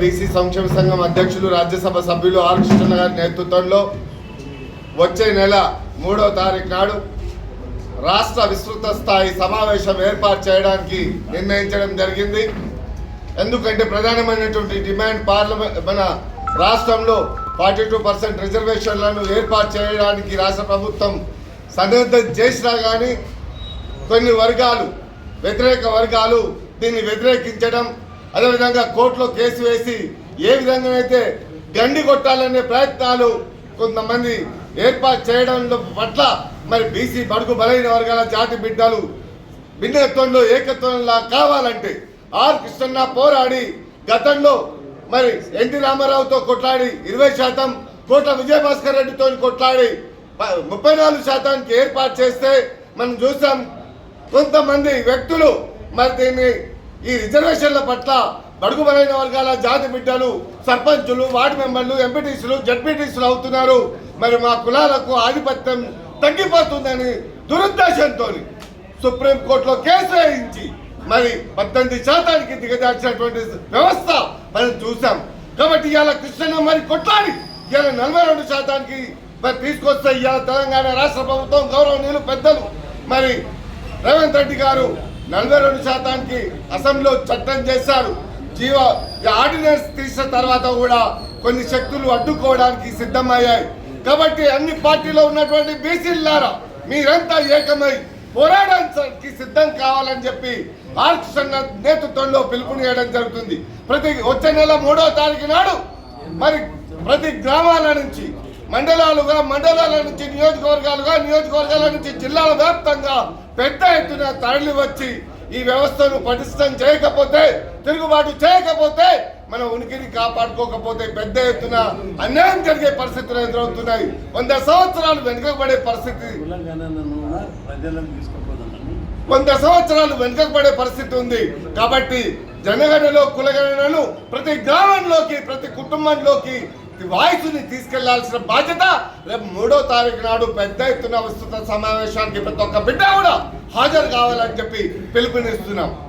BC సంక్షేమ సంఘం అధ్యక్షులు రాజ్యసభ సభ్యులు ఆర్ కృష్ణ గారి నేతృత్వంలో వచ్చే నెల మూడవ తారీఖు నాడు రాష్ట్ర విస్తృత స్థాయి సమావేశం ఏర్పాటు చేయడానికి నిర్ణయించడం జరిగింది. ఎందుకంటే ప్రధానమైనటువంటి డిమాండ్ పార్లమెంట్ మన రాష్ట్రంలో ఫార్టీ టూ పర్సెంట్ రిజర్వేషన్లను ఏర్పాటు చేయడానికి రాష్ట్ర ప్రభుత్వం సన్నద్ధం చేసినా కానీ కొన్ని వర్గాలు వ్యతిరేక వర్గాలు దీన్ని వ్యతిరేకించడం అదేవిధంగా కోర్టులో కేసు వేసి ఏ విధంగా అయితే గండి కొట్టాలనే ప్రయత్నాలు కొంతమంది ఏర్పాటు చేయడం పట్ల మరి బీసీ బడుగు బలైన వర్గాల జాతి బిడ్డలు భిన్నత్వంలో ఏకత్వంలా కావాలంటే ఆర్ కృష్ణన్న పోరాడి గతంలో మరి ఎన్టీ రామారావుతో కొట్లాడి ఇరవై శాతం కోట్ల విజయభాస్కర్ రెడ్డితో కొట్లాడి ముప్పై నాలుగు శాతానికి ఏర్పాటు చేస్తే మనం చూసాం కొంతమంది వ్యక్తులు మరి దీన్ని ఈ రిజర్వేషన్ల పట్ల బడుగు బలైన వర్గాల జాతి బిడ్డలు సర్పంచులు వార్డు మెంబర్లు ఎంపీటీసీలు జడ్పీటీసీలు అవుతున్నారు. మరి మా కులాలకు ఆధిపత్యం తగ్గిపోతుందని దురుద్దేశంతో సుప్రీంకోర్టులో కేసు వేయించి మరి పద్దెనిమిది శాతానికి దిగజార్చినటువంటి వ్యవస్థ మనం చూసాం కాబట్టి ఇవాళ కృష్ణ మరి కొట్లాడి ఇవాళ నలభై రెండు శాతానికి మరి తీసుకొస్తే ఇవాళ తెలంగాణ రాష్ట్ర ప్రభుత్వం గౌరవనీయులు పెద్దలు. మరి రేవంత్ రెడ్డి గారు నలభై రెండు శాతానికి అసెంబ్లీలో చట్టం చేశారు. జీవ ఆర్డినెన్స్ తీసిన తర్వాత కూడా కొన్ని శక్తులు అడ్డుకోవడానికి సిద్ధమయ్యాయి. కాబట్టి అన్ని పార్టీలో ఉన్నటువంటి బీసీలారా మీరంతా ఏకమై పోరాడడానికి సిద్ధం కావాలని చెప్పి ఆర్కృష్ణ నేతృత్వంలో పిలుపునియడం జరుగుతుంది. ప్రతి వచ్చే నెల మూడో తారీఖు నాడు మరి ప్రతి గ్రామాల నుంచి మండలాలుగా మండలాల నుంచి నియోజకవర్గాలుగా నియోజకవర్గాల నుంచి జిల్లాల వ్యాప్తంగా పెద్ద ఎత్తున తరలి వచ్చి ఈ వ్యవస్థను పటిష్టం చేయకపోతే తిరుగుబాటు చేయకపోతే మన ఉనికిని కాపాడుకోకపోతే పెద్ద ఎత్తున అన్యాయం జరిగే పరిస్థితులు ఎదురవుతున్నాయి. వంద సంవత్సరాలు వెనుకబడే పరిస్థితి. వంద సంవత్సరాలు వెనుకబడే పరిస్థితి ఉంది. కాబట్టి జనగణలో కులగణనను ప్రతి గ్రామంలోకి ప్రతి కుటుంబంలోకి వాయిస్ని తీసుకెళ్ళాల్సిన బాధ్యత రేపు మూడో తారీఖు నాడు పెద్ద ఎత్తున విస్తృత సమావేశానికి ప్రతి ఒక్క బిడ్డ కూడా హాజరు కావాలని చెప్పి పిలుపునిస్తున్నాం.